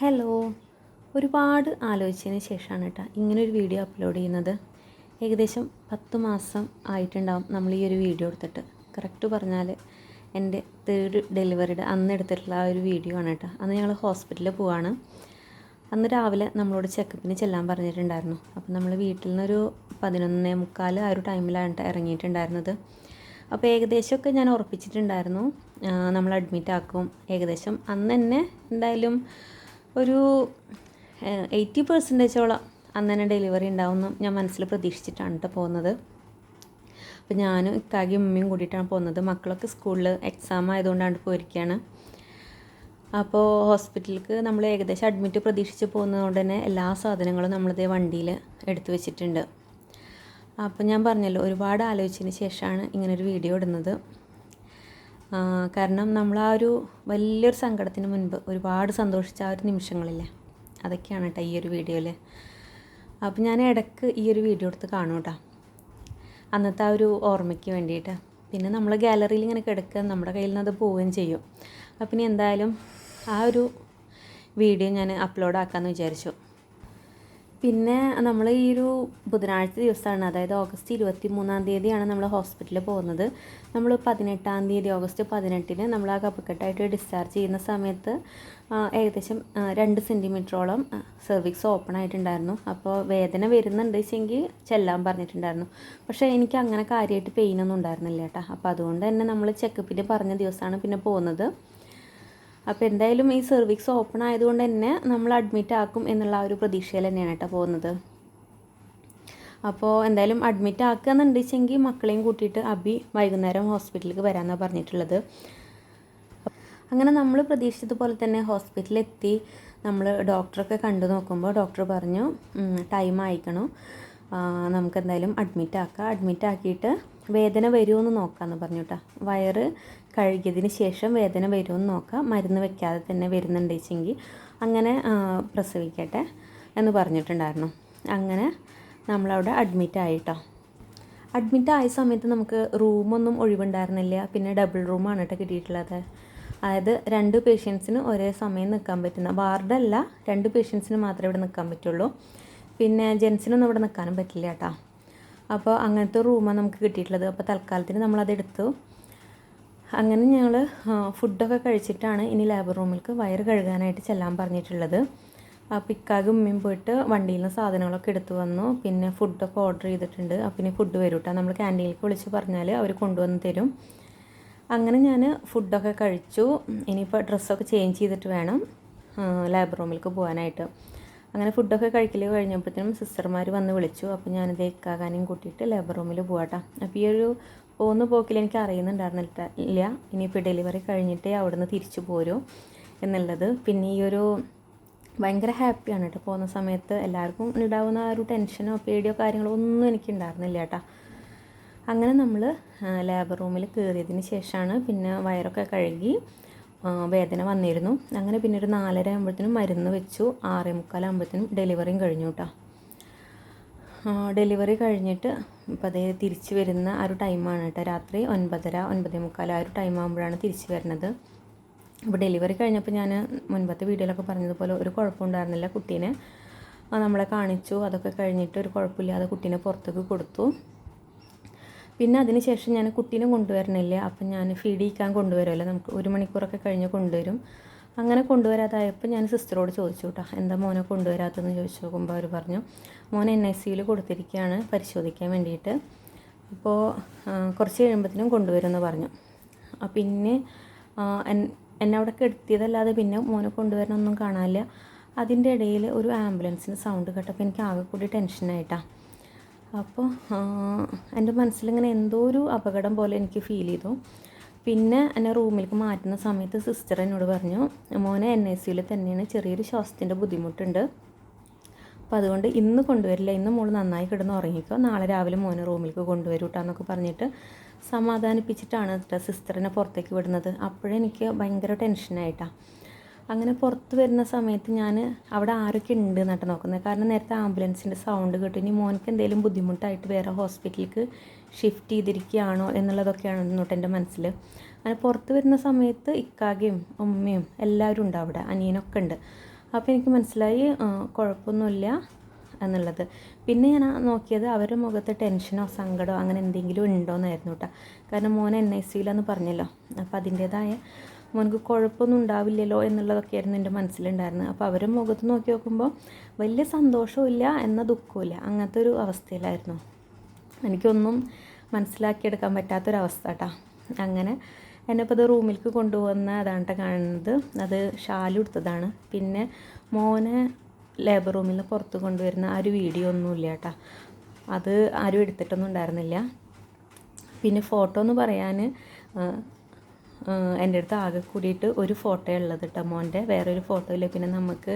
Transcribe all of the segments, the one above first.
Hello ഒരുപാട് ആലോചിച്ചതിന് ശേഷമാണ് കേട്ടോ ഇങ്ങനെ ഒരു വീഡിയോ അപ്ലോഡ് ചെയ്യുന്നത്. ഏകദേശം പത്ത് മാസം ആയിട്ടുണ്ടാവും നമ്മൾ ഈ ഒരു വീഡിയോ എടുത്തിട്ട്. കറക്റ്റ് പറഞ്ഞാൽ എന്റെ തേർഡ് ഡെലിവറിയുടെ അന്ന് എടുത്തിട്ടുള്ള ആ ഒരു വീഡിയോ ആണ് കേട്ടോ. അന്ന് ഞങ്ങൾ ഹോസ്പിറ്റലിൽ പോവാണ്. അന്ന് രാവിലെ നമ്മളോട് ചെക്കപ്പിന് ചെല്ലാൻ പറഞ്ഞിട്ടുണ്ടായിരുന്നു. അപ്പോൾ നമ്മൾ വീട്ടിൽ നിന്നൊരു പതിനൊന്നേ മുക്കാൽ ആ ഒരു ടൈമിലാണ് ട്ടോ ഇറങ്ങിയിട്ടുണ്ടായിരുന്നത്. അപ്പോൾ ഏകദേശമൊക്കെ ഞാൻ ഉറപ്പിച്ചിട്ടുണ്ടായിരുന്നു. നമ്മൾ അഡ്മിറ്റ് ആക്കും. ഏകദേശം അന്ന് തന്നെ എന്തായാലും ഒരു എയ്റ്റി പെർസെന്റേജോളം അന്ന് തന്നെ ഡെലിവറി ഉണ്ടാവുമെന്ന് ഞാൻ മനസ്സിൽ പ്രതീക്ഷിച്ചിട്ടാണ് കേട്ടോ പോകുന്നത്. അപ്പോൾ ഞാനും ഇക്കാകി ഉമ്മയും കൂടിയിട്ടാണ് പോകുന്നത്. മക്കളൊക്കെ സ്കൂളിൽ എക്സാം ആയതുകൊണ്ടാണ് പോയിരിക്കുകയാണ് അപ്പോൾ ഹോസ്പിറ്റലിലേക്ക് നമ്മൾ ഏകദേശം അഡ്മിറ്റ് പ്രതീക്ഷിച്ച് പോകുന്നതുകൊണ്ട് തന്നെ എല്ലാ സാധനങ്ങളും നമ്മളിതേ വണ്ടിയിൽ എടുത്തു വെച്ചിട്ടുണ്ട്. അപ്പോൾ ഞാൻ പറഞ്ഞല്ലോ ഒരുപാട് ആലോചിച്ചതിന് ശേഷമാണ് ഇങ്ങനൊരു വീഡിയോ ഇടുന്നത്. കാരണം നമ്മൾ ആ ഒരു വലിയൊരു സങ്കടത്തിന് മുൻപ് ഒരുപാട് സന്തോഷിച്ച ആ ഒരു നിമിഷങ്ങളില്ലേ? അതൊക്കെയാണ് കേട്ടോ ഈ ഒരു വീഡിയോയിൽ അപ്പോൾ ഞാൻ ഇടയ്ക്ക് ഈ ഒരു വീഡിയോ എടുത്ത് കാണും കേട്ടോ അന്നത്തെ ആ ഒരു ഓർമ്മയ്ക്ക് വേണ്ടിയിട്ട്. പിന്നെ നമ്മൾ ഗാലറിയിൽ ഇങ്ങനെ കിടക്കുക നമ്മുടെ കയ്യിൽ നിന്ന് അത് പോവുകയും ചെയ്യും. അപ്പം ഇനി എന്തായാലും ആ ഒരു വീഡിയോ ഞാൻ അപ്ലോഡ് ആക്കാമെന്ന് വിചാരിച്ചു. പിന്നെ നമ്മൾ ഈ ഒരു ബുധനാഴ്ച ദിവസമാണ് അതായത് ഓഗസ്റ്റ് ഇരുപത്തി മൂന്നാം തീയതിയാണ് നമ്മൾ ഹോസ്പിറ്റലിൽ പോകുന്നത്. നമ്മൾ പതിനെട്ടാം തീയതി ഓഗസ്റ്റ് പതിനെട്ടിന് നമ്മൾ ആ കപ്പക്കെട്ടായിട്ട് ഡിസ്ചാർജ് ചെയ്യുന്ന സമയത്ത് ഏകദേശം രണ്ട് സെന്റിമീറ്ററോളം സെർവിക്സ് ഓപ്പൺ ആയിട്ടുണ്ടായിരുന്നു. അപ്പോൾ വേദന വരുന്നുണ്ട് വെച്ചെങ്കിൽ ചെല്ലാൻ പറഞ്ഞിട്ടുണ്ടായിരുന്നു. പക്ഷേ എനിക്ക് അങ്ങനെ കാര്യമായിട്ട് പെയിനൊന്നും ഉണ്ടായിരുന്നില്ല കേട്ടോ. അപ്പോൾ അതുകൊണ്ട് തന്നെ നമ്മൾ ചെക്കപ്പിൽ പറഞ്ഞ ദിവസമാണ് പിന്നെ പോകുന്നത്. അപ്പോൾ എന്തായാലും ഈ സെർവിക്സ് ഓപ്പൺ ആയതുകൊണ്ട് തന്നെ നമ്മൾ അഡ്മിറ്റ് ആക്കും എന്നുള്ള ആ ഒരു പ്രതീക്ഷയിൽ തന്നെയാണ് കേട്ടോ പോകുന്നത്. അപ്പോൾ എന്തായാലും അഡ്മിറ്റ് ആക്കുകയെന്നുണ്ട് വെച്ചെങ്കിൽ മക്കളെയും കൂട്ടിയിട്ട് അബി വൈകുന്നേരം ഹോസ്പിറ്റലിലേക്ക് വരാമെന്നാണ് പറഞ്ഞിട്ടുള്ളത്. അങ്ങനെ നമ്മൾ പ്രതീക്ഷിച്ചതുപോലെ തന്നെ ഹോസ്പിറ്റലിലെത്തി നമ്മൾ ഡോക്ടറൊക്കെ കണ്ടു നോക്കുമ്പോൾ ഡോക്ടർ പറഞ്ഞു ടൈം ആയിക്കണോ. ആ, നമുക്ക് എന്തായാലും അഡ്മിറ്റ് ആക്കാം. അഡ്മിറ്റ് ആക്കിയിട്ട് വേദന വരുമോയെന്ന് നോക്കാമെന്ന് പറഞ്ഞു കേട്ടോ വയറ് കഴുകിയതിന് ശേഷം വേദന വരുമോയെന്ന് നോക്കാം. മരുന്ന് വെക്കാതെ തന്നെ വരുന്നുണ്ട് വെച്ചെങ്കിൽ അങ്ങനെ പ്രസവിക്കട്ടെ എന്ന് പറഞ്ഞിട്ടുണ്ടായിരുന്നു. അങ്ങനെ നമ്മളവിടെ അഡ്മിറ്റ് ആയിട്ടോ. അഡ്മിറ്റ് ആയ സമയത്ത് നമുക്ക് റൂമൊന്നും ഒഴിവുണ്ടായിരുന്നില്ല. പിന്നെ ഡബിൾ റൂമാണ് കേട്ടോ കിട്ടിയിട്ടുള്ളത്. അതായത് രണ്ട് പേഷ്യൻസിന് ഒരേ സമയം നിൽക്കാൻ പറ്റുന്ന. വാർഡല്ല രണ്ട് പേഷ്യൻസിന് മാത്രമേ ഇവിടെ നിൽക്കാൻ പറ്റുള്ളൂ. പിന്നെ ജെൻസിനൊന്നും ഇവിടെ നിൽക്കാനും പറ്റില്ല കേട്ടോ അപ്പോൾ അങ്ങനത്തെ റൂമാണ് നമുക്ക് കിട്ടിയിട്ടുള്ളത്. അപ്പോൾ തൽക്കാലത്തിന് നമ്മളത് എടുത്തു അങ്ങനെ ഞങ്ങൾ ഫുഡൊക്കെ കഴിച്ചിട്ടാണ് ഇനി ലേബർ റൂമിലേക്ക് വയറ് കഴുകാനായിട്ട് ചെല്ലാൻ പറഞ്ഞിട്ടുള്ളത്. അപ്പോൾ ഇക്കാകും ഉമ്മയും പോയിട്ട് വണ്ടിയിൽ നിന്ന് സാധനങ്ങളൊക്കെ എടുത്തു വന്നു. പിന്നെ ഫുഡൊക്കെ ഓർഡർ ചെയ്തിട്ടുണ്ട്. അപ്പോൾ ഇനി ഫുഡ് വരും കേട്ടോ നമ്മൾ ക്യാന്റീനിലേക്ക് വിളിച്ച് പറഞ്ഞാൽ അവർ കൊണ്ടുവന്ന് തരും. അങ്ങനെ ഞാൻ ഫുഡൊക്കെ കഴിച്ചു. ഇനിയിപ്പോൾ ഡ്രസ്സൊക്കെ ചേഞ്ച് ചെയ്തിട്ട് വേണം ലേബർ റൂമിലേക്ക് പോകാനായിട്ട് അങ്ങനെ ഫുഡൊക്കെ കഴിക്കൽ കഴിഞ്ഞപ്പോഴത്തേനും സിസ്റ്റർമാർ വന്ന് വിളിച്ചു. അപ്പോൾ ഞാനിത് ഇക്കാകാനെയും കൂട്ടിയിട്ട് ലേബർ റൂമിൽ പോകാട്ടോ അപ്പോൾ ഈ ഒരു പോകുന്ന പോക്കിൽ എനിക്ക് അറിയുന്നുണ്ടായിരുന്നില്ല. ഇനിയിപ്പോൾ ഡെലിവറി കഴിഞ്ഞിട്ടേ അവിടുന്ന് തിരിച്ചു പോരൂ എന്നുള്ളത്. പിന്നെ ഈ ഒരു ഭയങ്കര ഹാപ്പിയാണ് കേട്ടോ. പോകുന്ന സമയത്ത് എല്ലാവർക്കും ഉണ്ടാകുന്ന ആ ഒരു ടെൻഷനോ പേടിയോ കാര്യങ്ങളോ ഒന്നും എനിക്ക് ഉണ്ടായിരുന്നില്ല കേട്ടോ അങ്ങനെ നമ്മൾ ലേബർ റൂമിൽ കയറിയതിന് ശേഷമാണ് പിന്നെ വയറൊക്കെ കഴുകി വേദന വന്നിരുന്നു. അങ്ങനെ പിന്നെ ഒരു നാലര ആകുമ്പോഴത്തേനും മരുന്ന് വെച്ചു. ആറേ മുക്കാലാകുമ്പോഴത്തേനും ഡെലിവറിയും കഴിഞ്ഞു കേട്ടോ. ഡെലിവറി കഴിഞ്ഞിട്ട് ഇപ്പോൾ അതേ തിരിച്ചു വരുന്ന ആ ഒരു ടൈമാണ് കേട്ടോ. രാത്രി ഒൻപതര ഒൻപതേ മുക്കാൽ ആ ഒരു ടൈം ആകുമ്പോഴാണ് തിരിച്ചു വരുന്നത്. അപ്പോൾ ഡെലിവറി കഴിഞ്ഞപ്പോൾ ഞാൻ മുൻപത്തെ വീഡിയോയിലൊക്കെ പറഞ്ഞതുപോലെ ഒരു കുഴപ്പമുണ്ടായിരുന്നില്ല കുട്ടീനെ. നമ്മളെ കാണിച്ചു. അതൊക്കെ കഴിഞ്ഞിട്ട് ഒരു കുഴപ്പമില്ലാതെ കുട്ടീനെ പുറത്തേക്ക് കൊടുത്തു. പിന്നെ അതിന് ശേഷം ഞാൻ കുട്ടീനെ കൊണ്ടുവരണില്ല? അപ്പം ഞാൻ ഫീഡ് ചെയ്യിക്കാൻ കൊണ്ടുവരുമല്ലോ? നമുക്ക് ഒരു മണിക്കൂറൊക്കെ കഴിഞ്ഞ് കൊണ്ടുവരും. അങ്ങനെ കൊണ്ടുവരാതായപ്പോൾ ഞാൻ സിസ്റ്ററോട് ചോദിച്ചു കേട്ടോ എന്താ മോനെ കൊണ്ടുവരാത്തതെന്ന് ചോദിച്ചു നോക്കുമ്പോൾ അവർ പറഞ്ഞു മോൻ എൻ ഐ സിയിൽ കൊടുത്തിരിക്കുകയാണ് പരിശോധിക്കാൻ വേണ്ടിയിട്ട്. അപ്പോൾ കുറച്ച് കഴിയുമ്പോഴത്തേനും കൊണ്ടുവരുമെന്ന് പറഞ്ഞു. പിന്നെ എന്നെ അവിടെ കെടുത്തിയതല്ലാതെ പിന്നെ മോനെ കൊണ്ടുവരണമൊന്നും കാണാനില്ല. അതിന്റെ ഇടയിൽ ഒരു ആംബുലൻസിന്റെ സൗണ്ട് കേട്ടപ്പോൾ എനിക്ക് ആകെ കൂടി ടെൻഷനായിട്ടാണ് അപ്പോൾ എന്റെ മനസ്സിലിങ്ങനെ എന്തോ ഒരു അപകടം പോലെ എനിക്ക് ഫീൽ ചെയ്തു. പിന്നെ എന്നെ റൂമിലേക്ക് മാറ്റുന്ന സമയത്ത് സിസ്റ്റർ എന്നോട് പറഞ്ഞു മോനെ എൻ ഐ സിയിൽ തന്നെയാണ് ചെറിയൊരു ശ്വാസത്തിന്റെ ബുദ്ധിമുട്ടുണ്ട്. അപ്പോൾ അതുകൊണ്ട് ഇന്ന് കൊണ്ടുവരില്ല ഇന്ന് മോൾ നന്നായി കിടന്ന് ഉറങ്ങിക്കോ. നാളെ രാവിലെ മോനെ റൂമിലേക്ക് കൊണ്ടുവരൂ കേട്ടോ എന്നൊക്കെ പറഞ്ഞിട്ട് സമാധാനിപ്പിച്ചിട്ടാണ് സിസ്റ്ററിനെ പുറത്തേക്ക് വിടുന്നത്. അപ്പോഴെനിക്ക് ഭയങ്കര ടെൻഷനായിട്ടാണ് അങ്ങനെ പുറത്ത് വരുന്ന സമയത്ത് ഞാൻ അവിടെ ആരൊക്കെ ഉണ്ട് എന്നിട്ട് നോക്കുന്നത്. കാരണം നേരത്തെ ആംബുലൻസിന്റെ സൗണ്ട് കേട്ടു. ഇനി മോനക്ക് എന്തെങ്കിലും ബുദ്ധിമുട്ടായിട്ട് വേറെ ഹോസ്പിറ്റലിലേക്ക് ഷിഫ്റ്റ് ചെയ്തിരിക്കുകയാണോ എന്നുള്ളതൊക്കെയാണ് എന്നിട്ട് എന്റെ മനസ്സിൽ. അങ്ങനെ പുറത്ത് വരുന്ന സമയത്ത് ഇക്കാകയും ഉമ്മയും എല്ലാവരും ഉണ്ട് അവിടെ. അനിയനൊക്കെ ഉണ്ട്. അപ്പോൾ എനിക്ക് മനസ്സിലായി കുഴപ്പമൊന്നുമില്ല എന്നുള്ളത്. പിന്നെ ഞാൻ നോക്കിയത് അവരുടെ മുഖത്ത് ടെൻഷനോ സങ്കടമോ അങ്ങനെ എന്തെങ്കിലും ഉണ്ടോ എന്നായിരുന്നു കേട്ടോ കാരണം മോൻ എൻ ഐ സിയിലെന്ന് പറഞ്ഞല്ലോ. അപ്പോൾ അതിന്റേതായ മോനക്ക് കുഴപ്പമൊന്നും ഉണ്ടാവില്ലല്ലോ എന്നുള്ളതൊക്കെയായിരുന്നു എന്റെ മനസ്സിലുണ്ടായിരുന്നത്. അപ്പോൾ അവരെ മുഖത്ത് നോക്കി നോക്കുമ്പോൾ വലിയ സന്തോഷവും എന്ന ഇല്ല അങ്ങനത്തെ ഒരു അവസ്ഥയിലായിരുന്നു. എനിക്കൊന്നും മനസ്സിലാക്കിയെടുക്കാൻ പറ്റാത്തൊരവസ്ഥ കേട്ടോ. അങ്ങനെ എന്നെ ഇപ്പോൾ ഇത് റൂമിലേക്ക് കൊണ്ടുവന്ന അതാണ് കാണുന്നത്. അത് ഷാലു എടുത്തതാണ്. പിന്നെ മോനെ ലേബർ റൂമിൽ നിന്ന് പുറത്ത് കൊണ്ടുവരുന്ന ആ ഒരു വീഡിയോ ഒന്നുമില്ല കേട്ടോ. അത് ആരും എടുത്തിട്ടൊന്നും ഉണ്ടായിരുന്നില്ല. പിന്നെ ഫോട്ടോ എന്ന് പറയാൻ എന്റെ അടുത്ത് ആകെ കൂടിയിട്ട് ഒരു ഫോട്ടോ ഉള്ളത് കേട്ടോ മോന്റെ. വേറൊരു ഫോട്ടോ ഇല്ല പിന്നെ നമുക്ക്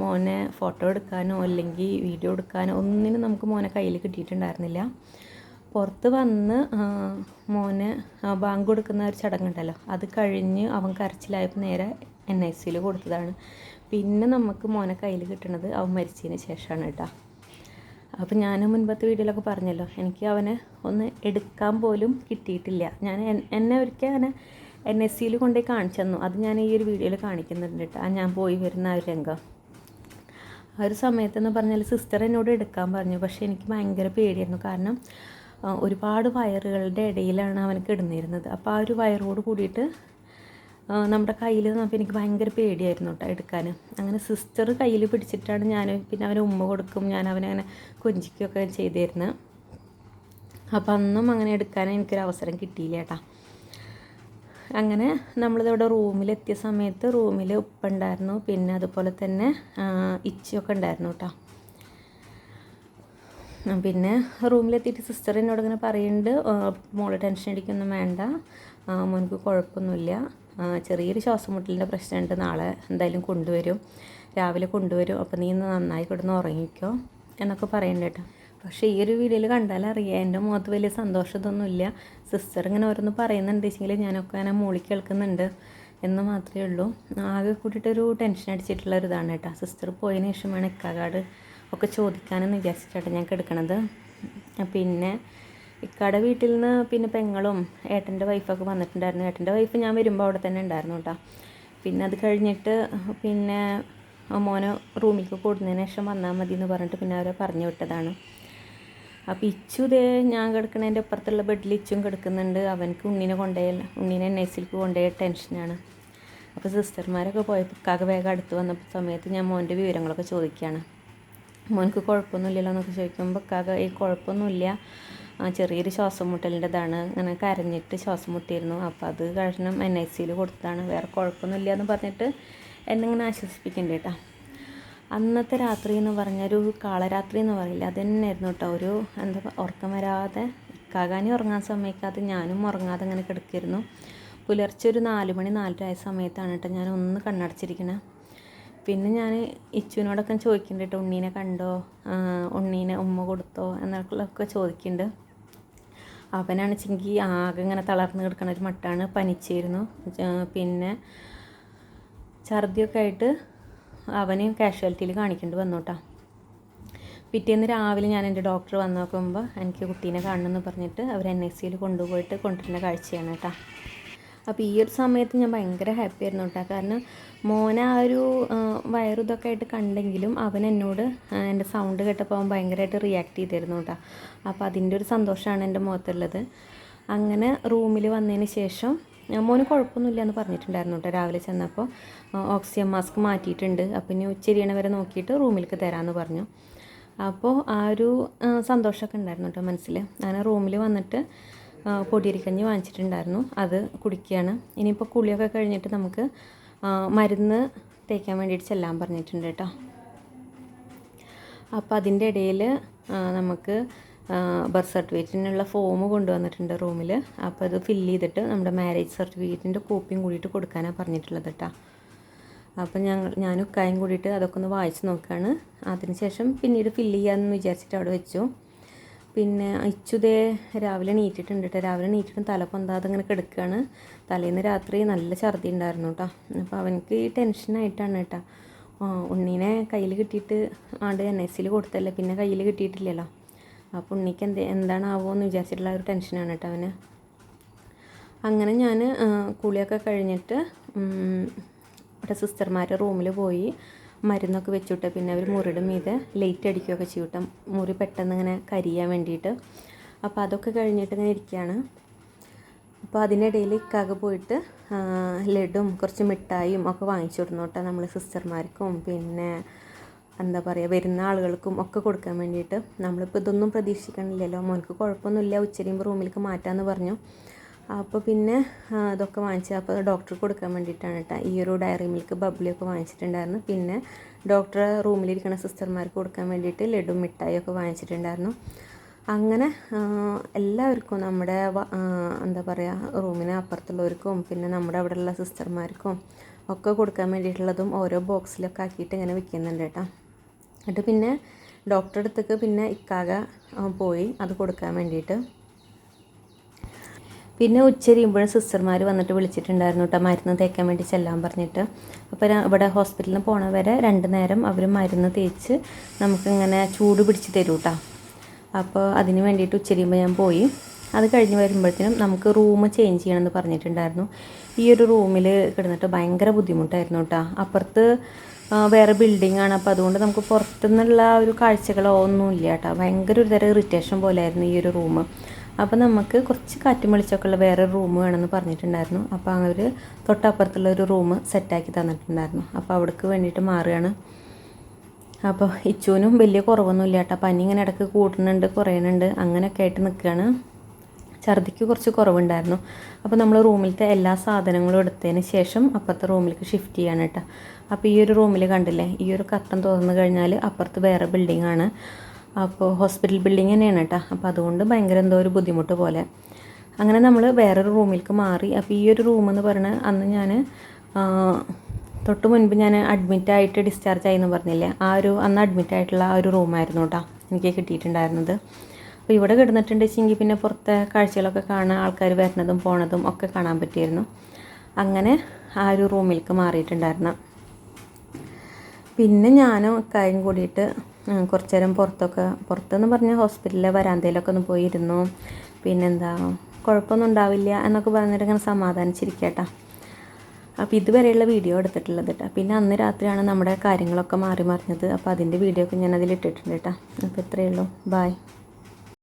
മോനെ ഫോട്ടോ എടുക്കാനോ അല്ലെങ്കിൽ വീഡിയോ എടുക്കാനോ ഒന്നിനും നമുക്ക് മോനെ കയ്യിൽ കിട്ടിയിട്ടുണ്ടായിരുന്നില്ല. പുറത്ത് വന്ന് മോനെ മോന് ബാങ്ക് കൊടുക്കുന്ന ഒരു ചടങ്ങുണ്ടല്ലോ അത് കഴിഞ്ഞ് അവൻ കരച്ചിലായപ്പോൾ നേരെ എൻ ഐ സിയിൽ കൊടുത്തതാണ്. പിന്നെ നമുക്ക് മോനെ കയ്യിൽ കിട്ടുന്നത് അവൻ മരിച്ചതിന് ശേഷമാണ് കേട്ടോ അപ്പോൾ ഞാൻ മുൻപത്തെ വീഡിയോയിലൊക്കെ പറഞ്ഞല്ലോ എനിക്ക് അവനെ ഒന്ന് എടുക്കാൻ പോലും കിട്ടിയിട്ടില്ല. ഞാൻ എന്നെ ഒരിക്കൽ അവനെ എൻ എസ് സിയിൽ കൊണ്ടുപോയി കാണിച്ചു തന്നു. അത് ഞാൻ ഈ ഒരു വീഡിയോയിൽ കാണിക്കുന്നുണ്ട് കേട്ടോ. ഞാൻ പോയി വരുന്ന ആ ഒരു രംഗം. ആ ഒരു സമയത്തെന്ന് പറഞ്ഞാൽ സിസ്റ്റർ എന്നോട് എടുക്കാൻ പറഞ്ഞു. പക്ഷേ എനിക്ക് ഭയങ്കര പേടിയായിരുന്നു. കാരണം ഒരുപാട് വയറുകളുടെ ഇടയിലാണ് അവൻ കിടന്നിരുന്നത്. അപ്പോൾ ആ ഒരു വയറോട് കൂടിയിട്ട് നമ്മുടെ കയ്യിൽ നിന്നപ്പോൾ എനിക്ക് ഭയങ്കര പേടിയായിരുന്നു കേട്ടോ എടുക്കാൻ അങ്ങനെ സിസ്റ്റർ കയ്യിൽ പിടിച്ചിട്ടാണ് ഞാൻ പിന്നെ അവന് ഉമ്മ കൊടുക്കും. ഞാൻ അവനെ അങ്ങനെ കൊഞ്ചിക്കുകയൊക്കെ ചെയ്തിരുന്നത് അപ്പം അന്നും അങ്ങനെ എടുക്കാൻ എനിക്കൊരു അവസരം കിട്ടിയില്ല കേട്ടോ. അങ്ങനെ നമ്മളിതവിടെ റൂമിലെത്തിയ സമയത്ത് റൂമിൽ ഉപ്പുണ്ടായിരുന്നു. പിന്നെ അതുപോലെ തന്നെ ഇച്ചിയൊക്കെ ഉണ്ടായിരുന്നു കേട്ടോ പിന്നെ റൂമിലെത്തിയിട്ട് സിസ്റ്റർ എന്നോട് ഇങ്ങനെ പറയുന്നുണ്ട് മോൾ ടെൻഷൻ അടിക്കൊന്നും വേണ്ട മോനക്ക് കുഴപ്പമൊന്നുമില്ല. ചെറിയൊരു ശ്വാസം മുട്ടലിന്റെ പ്രശ്നമുണ്ട് നാളെ എന്തായാലും കൊണ്ടുവരും. രാവിലെ കൊണ്ടുവരും അപ്പോൾ നീ ഇന്ന് നന്നായി കിടന്ന് ഉറങ്ങിക്കോ എന്നൊക്കെ പറയുന്നുണ്ട് കേട്ടോ പക്ഷേ ഈ ഒരു വീഡിയോയിൽ കണ്ടാൽ അറിയാം. എന്റെ മുഖത്ത് വലിയ സന്തോഷമൊന്നുമില്ല സിസ്റ്റർ ഇങ്ങനെ ഓരോന്ന് പറയുന്നുണ്ട്. വെച്ചെങ്കിൽ ഞാനൊക്കെ അങ്ങനെ മൂളി കേൾക്കുന്നുണ്ട് എന്ന് മാത്രമേ ഉള്ളൂ. ആകെ കൂട്ടിയിട്ടൊരു ടെൻഷൻ അടിച്ചിട്ടുള്ള ഒരു ഇതാണ് കേട്ടോ. സിസ്റ്റർ പോയതിന് ശേഷമാണ് ഇക്കാകാട് ഒക്കെ ചോദിക്കാനെന്ന് വിചാരിച്ചിട്ടാണ് ഞാൻ കിടക്കണത്. പിന്നെ ഇക്കാടെ വീട്ടിൽ നിന്ന് പിന്നെ പെങ്ങളും ഏട്ടന്റെ വൈഫൊക്കെ വന്നിട്ടുണ്ടായിരുന്നു. ഏട്ടന്റെ വൈഫ് ഞാൻ വരുമ്പോൾ അവിടെ തന്നെ ഉണ്ടായിരുന്നു കേട്ടോ. പിന്നെ അത് കഴിഞ്ഞിട്ട് പിന്നെ മോനെ റൂമിലേക്ക് കൂടുന്നതിന് ശേഷം വന്നാൽ മതി എന്ന് പറഞ്ഞിട്ട് പിന്നെ അവരെ പറഞ്ഞു വിട്ടതാണ്. അപ്പോൾ ഇച്ചു ഇതേ ഞാൻ കിടക്കുന്നതിന്റെ അപ്പുറത്തുള്ള ബെഡിൽ ഇച്ചും കിടക്കുന്നുണ്ട്. അവനക്ക് ഉണ്ണീനെ കൊണ്ടുപോയല്ല ഉണ്ണീനെ സിയിലേക്ക് കൊണ്ടുപോയ ടെൻഷനാണ് അപ്പോൾ സിസ്റ്റർമാരൊക്കെ പോയപ്പോൾ ഇക്കാക്ക് വേഗം അടുത്ത് വന്നപ്പോൾ സമയത്ത് ഞാൻ മോന്റെ വിവരങ്ങളൊക്കെ ചോദിക്കുകയാണ് മോനക്ക് കുഴപ്പമൊന്നുമില്ലല്ലോ എന്നൊക്കെ ചോദിക്കുമ്പോൾ ഇക്കാക്ക് ഈ കുഴപ്പമൊന്നുമില്ല. ചെറിയൊരു ശ്വാസം മുട്ടലിന്റെതാണ് അങ്ങനെ കരഞ്ഞിട്ട് ശ്വാസം മുട്ടിയിരുന്നു. അപ്പോൾ അത് കാരണം എൻ ഐ സിയിൽ കൊടുത്തതാണ്. വേറെ കുഴപ്പമൊന്നുമില്ല എന്ന് പറഞ്ഞിട്ട് എന്നെ ഇങ്ങനെ ആശ്വസിപ്പിക്കുന്നുണ്ട് കേട്ടോ അന്നത്തെ രാത്രി എന്ന് പറഞ്ഞാൽ ഒരു കാളരാത്രി എന്ന് പറയില്ല അത് തന്നെയായിരുന്നു കേട്ടോ ഒരു എന്താ ഉറക്കം വരാതെ ഇക്കാകാനും ഉറങ്ങാൻ സമ്മതിക്കാതെ ഞാനും ഉറങ്ങാതെ അങ്ങനെ കിടക്കായിരുന്നു. പുലർച്ചെ ഒരു നാല് മണി നാലര ആയ സമയത്താണ് കേട്ടോ ഞാൻ ഒന്ന് കണ്ണടച്ചിരിക്കണേ. പിന്നെ ഞാൻ ഇച്ചുവിനോടൊക്കെ ചോദിക്കുന്നുണ്ട് കേട്ടോ ഉണ്ണീനെ കണ്ടോ? ഉണ്ണീനെ ഉമ്മ കൊടുത്തോ? എന്നൊക്കെ ചോദിക്കുന്നുണ്ട് അവനാണ് ചിങ്കി ആകെ ഇങ്ങനെ തളർന്ന് കിടക്കണ ഒരു മട്ടാണ് പനിച്ചിരുന്നു. പിന്നെ ഛർദിയൊക്കെ ആയിട്ട് അവന് കാഷ്വാലിറ്റിയിൽ കാണിക്കേണ്ടി വന്നു കേട്ടോ പിറ്റേന്ന് രാവിലെ ഞാൻ എന്റെ ഡോക്ടർ വന്ന് നോക്കുമ്പോൾ എനിക്ക് കുട്ടീനെ കാണണമെന്ന് പറഞ്ഞിട്ട് അവർ എൻ എസ് സിയിൽ കൊണ്ടുപോയിട്ട് കൊണ്ടുവരുന്ന കാഴ്ചയാണ് കേട്ടോ. അപ്പോൾ ഈ ഒരു സമയത്ത് ഞാൻ ഭയങ്കര ഹാപ്പി ആയിരുന്നു കേട്ടോ. കാരണം മോനെ ആ ഒരു വയറുതൊക്കെ ആയിട്ട് കണ്ടെങ്കിലും അവൻ എന്നോട് എന്റെ സൗണ്ട് കേട്ടപ്പോൾ അവൻ ഭയങ്കരമായിട്ട് റിയാക്ട് ചെയ്തിരുന്നു കേട്ടോ. അപ്പോൾ അതിന്റെ ഒരു സന്തോഷമാണ് എന്റെ മുഖത്തുള്ളത്. അങ്ങനെ റൂമിൽ വന്നതിന് ശേഷം മോന് കുഴപ്പമൊന്നുമില്ല എന്ന് പറഞ്ഞിട്ടുണ്ടായിരുന്നു കേട്ടോ രാവിലെ ചെന്നപ്പോൾ ഓക്സിജൻ മാസ്ക് മാറ്റിയിട്ടുണ്ട്. അപ്പം ഇനി ഉച്ചരിയണ വരെ നോക്കിയിട്ട് റൂമിലേക്ക് തരാമെന്ന് പറഞ്ഞു. അപ്പോൾ ആ ഒരു സന്തോഷമൊക്കെ ഉണ്ടായിരുന്നു കേട്ടോ മനസ്സിൽ അങ്ങനെ റൂമിൽ വന്നിട്ട് പൊടിയരിക്കഞ്ഞ് വാങ്ങിച്ചിട്ടുണ്ടായിരുന്നു. അത് കുടിക്കുകയാണ്. ഇനിയിപ്പോൾ കുളിയൊക്കെ കഴിഞ്ഞിട്ട് നമുക്ക് മരുന്ന് തേക്കാൻ വേണ്ടിയിട്ട് ചെല്ലാൻ പറഞ്ഞിട്ടുണ്ട് കേട്ടോ. അപ്പോൾ അതിന്റെ ഇടയിൽ നമുക്ക് ബർത്ത് സർട്ടിഫിക്കറ്റിനുള്ള ഫോം കൊണ്ടുവന്നിട്ടുണ്ട് റൂമിൽ അപ്പോൾ അത് ഫില്ല് ചെയ്തിട്ട് നമ്മുടെ മാരേജ് സർട്ടിഫിക്കറ്റിന്റെ കോപ്പിയും കൂടിയിട്ട് കൊടുക്കാനാണ് പറഞ്ഞിട്ടുള്ളത് കേട്ടോ അപ്പം ഞങ്ങൾ ഞാനും ഉക്കായും കൂടിയിട്ട് അതൊക്കെ ഒന്ന് വായിച്ച് നോക്കുകയാണ് അതിനുശേഷം പിന്നീട് ഫില്ല് ചെയ്യാമെന്ന് വിചാരിച്ചിട്ട് അവിടെ വെച്ചു. പിന്നെ ഇച്ചുതേ രാവിലെ നീറ്റിട്ടുണ്ട് കേട്ടോ രാവിലെ നീറ്റിട്ട് തല പൊന്താതെ ഇങ്ങനെ കിടക്കുകയാണ് തലേന്ന് രാത്രി നല്ല ഛർദി ഉണ്ടായിരുന്നു കേട്ടോ അപ്പോൾ അവനക്ക് ഈ ടെൻഷനായിട്ടാണ് കേട്ടോ ഉണ്ണീനെ കയ്യിൽ കിട്ടിയിട്ട് ആണ്ട് എൻ എസ് സിയിൽ കൊടുത്തല്ലേ? പിന്നെ കയ്യിൽ കിട്ടിയിട്ടില്ലല്ലോ? അപ്പോൾ ഉണ്ണിക്ക് എന്ത് എന്താണാവോ എന്ന് വിചാരിച്ചിട്ടുള്ള ഒരു ടെൻഷനാണ് കേട്ടോ അവന്. അങ്ങനെ ഞാൻ കുളിയൊക്കെ കഴിഞ്ഞിട്ട് ഇവിടെ സിസ്റ്റർമാരുടെ റൂമിൽ പോയി മരുന്നൊക്കെ വെച്ചിട്ട് പിന്നെ അവർ മുറിയുടെ മീതെ ലൈറ്റ് അടിക്കുകയൊക്കെ ചെയ്യട്ടെ. മുറി പെട്ടെന്ന് ഇങ്ങനെ കരിയാൻ വേണ്ടിയിട്ട്. അപ്പോൾ അതൊക്കെ കഴിഞ്ഞിട്ട് ഇങ്ങനെ ഇരിക്കുകയാണ്. അപ്പോൾ അതിനിടയിൽ ഇക്കാക പോയിട്ട് ലഡും കുറച്ച് മിഠായിയും ഒക്കെ വാങ്ങിച്ചു കൊടുന്നു നമ്മൾ സിസ്റ്റർമാർക്കും. പിന്നെ എന്താ പറയുക വരുന്ന ആളുകൾക്കും ഒക്കെ കൊടുക്കാൻ വേണ്ടിയിട്ട് നമ്മളിപ്പോൾ ഇതൊന്നും പ്രതീക്ഷിക്കണില്ലല്ലോ. മോനക്ക് കുഴപ്പമൊന്നുമില്ല ഉച്ചരിയുമ്പോൾ റൂമിലേക്ക് മാറ്റാമെന്ന് പറഞ്ഞു. അപ്പോൾ പിന്നെ ഇതൊക്കെ വാങ്ങിച്ചു അപ്പോൾ ഡോക്ടർ കൊടുക്കാൻ വേണ്ടിയിട്ടാണ് കേട്ടോ ഈ ഒരു ഡയറി മിൽക്ക് ബബ്ലിയൊക്കെ വാങ്ങിച്ചിട്ടുണ്ടായിരുന്നു. പിന്നെ ഡോക്ടറെ റൂമിലിരിക്കുന്ന സിസ്റ്റർമാർക്ക് കൊടുക്കാൻ വേണ്ടിയിട്ട് ലഡു മിഠായിയൊക്കെ വാങ്ങിച്ചിട്ടുണ്ടായിരുന്നു. അങ്ങനെ എല്ലാവർക്കും നമ്മുടെ എന്താ പറയുക റൂമിന് അപ്പുറത്തുള്ളവർക്കും പിന്നെ നമ്മുടെ അവിടെയുള്ള സിസ്റ്റർമാർക്കും ഒക്കെ കൊടുക്കാൻ വേണ്ടിയിട്ടുള്ളതും ഓരോ ബോക്സിലൊക്കെ ആക്കിയിട്ട് ഇങ്ങനെ വിൽക്കുന്നുണ്ട് കേട്ടോ എന്നിട്ട് പിന്നെ ഡോക്ടറെ അടുത്തേക്ക് പിന്നെ ഇക്കാക പോയി അത് കൊടുക്കാൻ വേണ്ടിയിട്ട്. പിന്നെ ഉച്ചരിയുമ്പോഴും സിസ്റ്റർമാർ വന്നിട്ട് വിളിച്ചിട്ടുണ്ടായിരുന്നു കേട്ടോ മരുന്ന് തേക്കാൻ വേണ്ടി ചെല്ലാൻ പറഞ്ഞിട്ട്. അപ്പോൾ ഇവിടെ ഹോസ്പിറ്റലിൽ പോണ വരെ രണ്ട് നേരം അവർ മരുന്ന് തേച്ച് നമുക്കിങ്ങനെ ചൂട് പിടിച്ച് തരും കേട്ടോ അപ്പോൾ അതിന് വേണ്ടിയിട്ട് ഉച്ചരിയുമ്പോൾ ഞാൻ പോയി. അത് കഴിഞ്ഞ് വരുമ്പോഴത്തേനും നമുക്ക് റൂം ചേഞ്ച് ചെയ്യണമെന്ന് പറഞ്ഞിട്ടുണ്ടായിരുന്നു. ഈ ഒരു റൂമിൽ കിടന്നിട്ട് ഭയങ്കര ബുദ്ധിമുട്ടായിരുന്നു കേട്ടോ അപ്പുറത്ത് വേറെ ബിൽഡിംഗ് ആണ്. അപ്പോൾ അതുകൊണ്ട് നമുക്ക് പുറത്തുനിന്നുള്ള ഒരു കാഴ്ചകളോ ഒന്നും ഇല്ല കേട്ടോ. ഭയങ്കര ഒരു തരം ഇറിറ്റേഷൻ പോലെയായിരുന്നു ഈ ഒരു റൂം അപ്പോൾ നമുക്ക് കുറച്ച് കാറ്റും വെളിച്ചമൊക്കെ ഉള്ള വേറെ റൂം വേണമെന്ന് പറഞ്ഞിട്ടുണ്ടായിരുന്നു. അപ്പോൾ അവർ തൊട്ടപ്പുറത്തുള്ള ഒരു റൂം സെറ്റാക്കി തന്നിട്ടുണ്ടായിരുന്നു. അപ്പോൾ അവിടേക്ക് വേണ്ടിയിട്ട് മാറുകയാണ്. അപ്പോൾ ഇച്ചുവിനും വലിയ കുറവൊന്നുമില്ല കേട്ടോ. പനി ഇങ്ങനെ ഇടയ്ക്ക് കൂടുന്നുണ്ട് കുറയുന്നുണ്ട് അങ്ങനെയൊക്കെ ആയിട്ട് നിൽക്കുകയാണ്. ഛർദിക്ക് കുറച്ച് കുറവുണ്ടായിരുന്നു. അപ്പോൾ നമ്മൾ റൂമിലത്തെ എല്ലാ സാധനങ്ങളും എടുത്തതിന് ശേഷം അപ്പുറത്തെ റൂമിലേക്ക് ഷിഫ്റ്റ് ചെയ്യാണ് അപ്പോൾ ഈ ഒരു റൂമിൽ കണ്ടില്ലേ? ഈ ഒരു കർട്ടൻ തുറന്നു കഴിഞ്ഞാൽ അപ്പുറത്ത് വേറെ ബിൽഡിംഗ് ആണ്. അപ്പോൾ ഹോസ്പിറ്റൽ ബിൽഡിംഗ് തന്നെയാണ് കേട്ടോ അപ്പോൾ അതുകൊണ്ട് ഭയങ്കര എന്തോ ഒരു ബുദ്ധിമുട്ട് പോലെ. അങ്ങനെ നമ്മൾ വേറൊരു റൂമിലേക്ക് മാറി. അപ്പോൾ ഈ ഒരു റൂം എന്ന് പറയുന്നത് അന്ന് ഞാൻ തൊട്ട് മുൻപ് ഞാൻ അഡ്മിറ്റായിട്ട് ഡിസ്ചാർജ് ആയി എന്ന് പറഞ്ഞില്ലേ? ആ ഒരു അന്ന് അഡ്മിറ്റ് ആയിട്ടുള്ള ആ ഒരു റൂമായിരുന്നു കേട്ടോ എനിക്ക് കിട്ടിയിട്ടുണ്ടായിരുന്നത്. അപ്പോൾ ഇവിടെ കിടന്നിട്ടുണ്ടെച്ചെങ്കിൽ പിന്നെ പുറത്തെ കാഴ്ചകളൊക്കെ കാണാൻ ആൾക്കാർ വരുന്നതും പോണതും ഒക്കെ കാണാൻ പറ്റിയിരുന്നു. അങ്ങനെ ആ ഒരു റൂമിലേക്ക് മാറിയിട്ടുണ്ടായിരുന്നു. പിന്നെ ഞാനും കാര്യം കൂടിയിട്ട് കുറച്ച് നേരം പുറത്തൊക്കെ പുറത്തെന്ന് പറഞ്ഞാൽ ഹോസ്പിറ്റലിലെ വരാന്തയിലൊക്കെ ഒന്ന് പോയിരുന്നു. പിന്നെന്താ കുഴപ്പമൊന്നും ഉണ്ടാവില്ല എന്നൊക്കെ പറഞ്ഞിട്ട് ഇങ്ങനെ സമാധാനിച്ചിരിക്കട്ടാ. അപ്പോൾ ഇതുവരെയുള്ള വീഡിയോ എടുത്തിട്ടുള്ളത് കേട്ടോ പിന്നെ അന്ന് രാത്രിയാണ് നമ്മുടെ കാര്യങ്ങളൊക്കെ മാറി മറിഞ്ഞത്. അപ്പോൾ അതിന്റെ വീഡിയോ ഒക്കെ ഞാൻ ഇട്ടിട്ടുണ്ട് കേട്ടോ അപ്പോൾ ഇത്രയേ ഉള്ളൂ. ബായ്